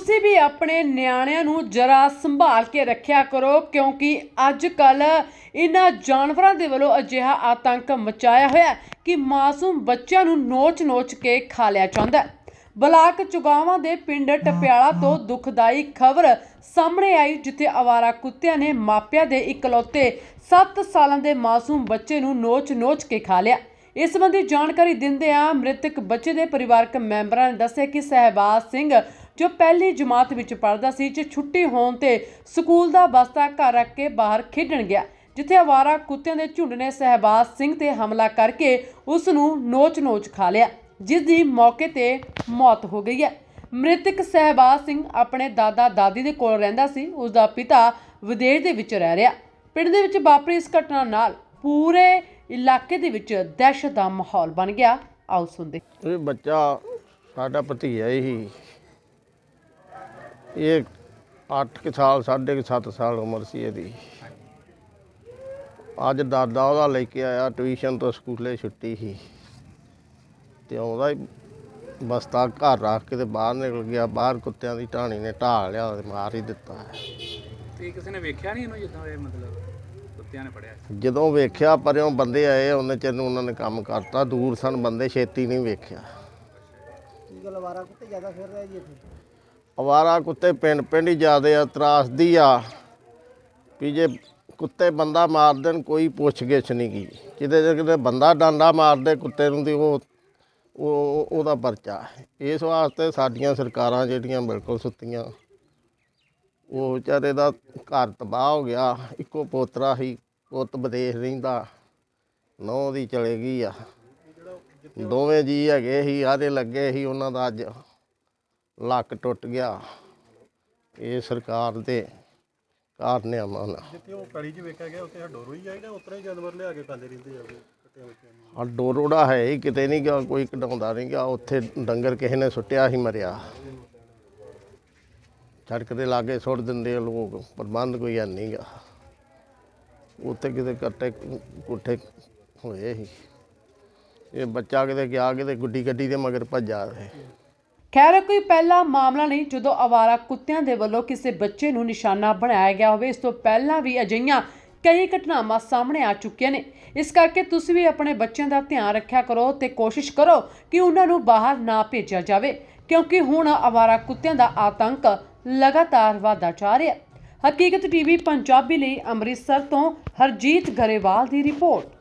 ਤੁਸੀਂ ਵੀ ਆਪਣੇ ਨਿਆਣਿਆਂ ਨੂੰ ਜਰਾ ਸੰਭਾਲ ਕੇ ਰੱਖਿਆ ਕਰੋ, ਕਿਉਂਕਿ ਅੱਜ ਕੱਲ ਇਹਨਾਂ ਜਾਨਵਰਾਂ ਦੇ ਵੱਲੋਂ ਅਜਿਹਾ ਆਤੰਕ ਮਚਾਇਆ ਹੋਇਆ ਕਿ ਮਾਸੂਮ ਬੱਚਿਆਂ ਨੂੰ ਨੋਚ-ਨੋਚ ਕੇ ਖਾ ਲਿਆ ਜਾਂਦਾ ਹੈ। ਬਲਾਕ ਚੁਗਾਵਾਂ ਦੇ ਪਿੰਡ ਟਪਿਆਲਾ ਤੋਂ ਦੁਖਦਾਈ ਖਬਰ ਸਾਹਮਣੇ ਆਈ, ਜਿੱਥੇ ਆਵਾਰਾ ਕੁੱਤਿਆਂ ਨੇ ਮਾਪਿਆਂ ਦੇ ਇਕਲੌਤੇ 7 ਸਾਲਾਂ ਦੇ ਮਾਸੂਮ ਬੱਚੇ ਨੂੰ ਨੋਚ-ਨੋਚ ਕੇ ਖਾ ਲਿਆ। ਇਸ ਸੰਬੰਧੀ ਜਾਣਕਾਰੀ ਦਿੰਦਿਆਂ ਮ੍ਰਿਤਕ ਬੱਚੇ ਦੇ ਪਰਿਵਾਰਕ ਮੈਂਬਰਾਂ ਨੇ ਦੱਸਿਆ ਕਿ ਸਹਿਬਾਜ਼ ਸਿੰਘ ਜੋ ਪਹਿਲੀ ਜਮਾਤ ਵਿੱਚ ਪੜ੍ਹਦਾ ਸੀ, ਜੇ ਛੁੱਟੀ ਹੋਣ ਤੇ ਸਕੂਲ ਦਾ ਬਸਤਾ ਘਰ ਰੱਖ ਕੇ ਬਾਹਰ ਖੇਡਣ ਗਿਆ, ਜਿੱਥੇ ਆਵਾਰਾ ਕੁੱਤਿਆਂ ਦੇ ਝੁੰਡ ਨੇ ਸਹਿਬਾਜ਼ ਸਿੰਘ ਤੇ ਹਮਲਾ ਕਰਕੇ ਉਸ ਨੂੰ ਨੋਚ-ਨੋਚ ਖਾ ਲਿਆ, ਜਿਸ ਦੀ ਮੌਕੇ ਤੇ ਮੌਤ ਹੋ ਗਈ ਹੈ। ਮ੍ਰਿਤਕ ਸਹਿਬਾਜ਼ ਸਿੰਘ ਆਪਣੇ ਦਾਦਾ, ਦਾਦੀ ਦੇ ਕੋਲ ਰਹਿੰਦਾ ਸੀ, ਉਸ ਦਾ ਪਿਤਾ ਵਿਦੇਸ਼ ਦੇ ਵਿੱਚ ਰਹਿ ਰਿਹਾ। ਪਿੰਡ ਦੇ ਵਿੱਚ ਵਾਪਰੀ ਇਸ ਘਟਨਾ ਨਾਲ ਪੂਰੇ ਇਲਾਕੇ ਦੇ ਵਿੱਚ ਦਹਿਸ਼ਤ ਦਾ ਮਾਹੌਲ ਬਣ ਗਿਆ। ਆਓ ਸੁਣਦੇ। ਇਹ ਬੱਚਾ ਸਾਡਾ ਭਤੀਜਾ ਹੀ ਇਹ 8 ਸਾਲ ਸਾਢੇ ਕੁ ਸੱਤ ਸਾਲ ਉਮਰ ਸੀ ਇਹਦੀ। ਅੱਜ ਦਾਦਾ ਉਹਦਾ ਲੈ ਕੇ ਆਇਆ ਟਿਊਸ਼ਨ ਤੋਂ ਸਕੂਲੇ ਛੁੱਟੀ ਸੀ। ਤੇ ਆਉਂਦਾ ਹੀ ਬਸਤਾ ਘਰ ਰੱਖ ਕੇ ਤੇ ਬਾਹਰ ਨਿਕਲ ਗਿਆ ਬਾਹਰ ਕੁੱਤਿਆਂ ਦੀ ਢਾਣੀ ਨੇ ਢਾਲ ਲਿਆ ਤੇ ਮਾਰ ਹੀ ਦਿੱਤਾ। ਤੇ ਕਿਸੇ ਨੇ ਵੇਖਿਆ ਨਹੀਂ ਇਹਨੂੰ ਜਿੱਦਾਂ ਇਹ ਮਤਲਬ ਕੁੱਤਿਆਂ ਨੇ ਫੜਿਆ? ਜਦੋਂ ਵੇਖਿਆ ਪਰਿਓਂ ਬੰਦੇ ਆਏ ਉਹਨੇ ਚਿਰ ਨੂੰ ਉਹਨਾਂ ਨੇ ਕੰਮ ਕਰਤਾ। ਦੂਰ ਸਨ ਬੰਦੇ ਛੇਤੀ ਨਹੀਂ ਵੇਖਿਆ। ਕੀ ਗੱਲ ਵਾਰਾ ਕੁੱਤੇ ਜ਼ਿਆਦਾ ਫਿਰ ਰਿਹਾ ਜੀ ਇੱਥੇ? ਅਵਾਰਾ ਕੁੱਤੇ ਪਿੰਡ ਪਿੰਡ ਹੀ ਜ਼ਿਆਦੇ ਆ, ਤਰਾਸਦੀ ਆ, ਵੀ ਜੇ ਕੁੱਤੇ ਬੰਦਾ ਮਾਰ ਦੇਣ, ਕੋਈ ਪੁੱਛ ਗਿੱਛ ਨਹੀਂ ਗੀ। ਕਿਤੇ ਜੇ ਕਿਤੇ ਬੰਦਾ ਡਾਂਡਾ ਮਾਰਦੇ ਕੁੱਤੇ ਨੂੰ ਤੇ ਉਹ ਉਹ, ਉਹਦਾ ਪਰਚਾ। ਇਸ ਵਾਸਤੇ ਸਾਡੀਆਂ ਸਰਕਾਰਾਂ ਜਿਹੜੀਆਂ ਬਿਲਕੁਲ ਸੁੱਤੀਆਂ, ਉਹ ਵਿਚਾਰੇ ਦਾ ਘਰ ਤਬਾਹ ਹੋ ਗਿਆ। ਇੱਕੋ ਪੋਤਰਾ ਸੀ ਪੁੱਤ ਵਿਦੇਸ਼ ਰਹਿੰਦਾ ਨੌ ਦੀ ਚਲੇ ਗਈ ਆ। ਦੋਵੇਂ ਜੀ ਹੈਗੇ ਸੀ, ਆਦੇ ਲੱਗੇ ਸੀ ਉਹਨਾਂ ਦਾ ਅੱਜ। ਲੱਕ ਟੁੱਟ ਗਿਆ। ਇਹ ਸਰਕਾਰ ਦੇ ਕਾਰਨਾਮਾ ਨਾਲ। ਜਿੱਥੇ ਉਹ ਕੜੀ 'ਚ ਵੇਖਿਆ ਗਿਆ ਉੱਥੇ ਡੋਰੋ ਹੀ ਜਾਈਦਾ ਉਤਰਾ ਹੀ ਜਾਨਵਰ ਲਿਆ ਕੇ ਖਾਂਦੇ ਰਹਿੰਦੇ ਆ ਆ ਡੋਰੋੜਾ ਹੈ ਹੀ ਕਿਤੇ ਨਹੀਂ ਗਿਆ ਕੋਈ ਕਢਾਉਂਦਾ ਨਹੀਂ ਗਿਆ। ਉੱਥੇ ਡੰਗਰ ਕਿਸੇ ਨੇ ਸੁੱਟਿਆ ਹੀ ਮਰਿਆ। ਸੜਕ ਦੇ ਲਾਗੇ ਸੁੱਟ ਦਿੰਦੇ ਆ ਲੋਕ ਪ੍ਰਬੰਧ ਕੋਈ ਹੈ ਨਹੀਂ ਗਾ। ਉੱਥੇ ਕਿਤੇ ਕੱਟੇ ਕੁੱਠੇ ਹੋਏ ਸੀ। ਇਹ ਬੱਚਾ ਕਿਤੇ ਗਿਆ ਕਿਤੇ ਗੁੱਡੀ ਗੱਡੀ ਦੇ ਮਗਰ ਭੱਜਾ ਤੇ ਖੈਰ, ਕੋਈ ਪਹਿਲਾ ਮਾਮਲਾ ਨਹੀਂ, ਜਦੋਂ ਆਵਾਰਾ ਕੁੱਤਿਆਂ ਦੇ ਵੱਲੋਂ ਕਿਸੇ ਬੱਚੇ ਨੂੰ ਨਿਸ਼ਾਨਾ ਬਣਾਇਆ ਗਿਆ ਹੋਵੇ, ਇਸ ਤੋਂ ਪਹਿਲਾਂ ਵੀ ਅਜਿਹੀਆਂ ਕਈ ਘਟਨਾਵਾਂ ਸਾਹਮਣੇ ਆ ਚੁੱਕੀਆਂ ਨੇ। ਇਸ ਕਰਕੇ ਤੁਸੀਂ ਵੀ ਆਪਣੇ ਬੱਚਿਆਂ ਦਾ ਧਿਆਨ ਰੱਖਿਆ ਕਰੋ ਤੇ ਕੋਸ਼ਿਸ਼ ਕਰੋ ਕਿ ਉਹਨਾਂ ਨੂੰ ਬਾਹਰ ਨਾ ਭੇਜਿਆ ਜਾਵੇ, ਕਿਉਂਕਿ ਹੁਣ ਆਵਾਰਾ ਕੁੱਤਿਆਂ ਦਾ ਆਤੰਕ ਲਗਾਤਾਰ ਵਧਦਾ ਜਾ ਰਿਹਾ ਹੈ। ਹਕੀਕਤ ਟੀਵੀ ਪੰਜਾਬੀ ਲਈ ਅੰਮ੍ਰਿਤਸਰ ਤੋਂ ਹਰਜੀਤ ਗਰੇਵਾਲ ਦੀ ਰਿਪੋਰਟ।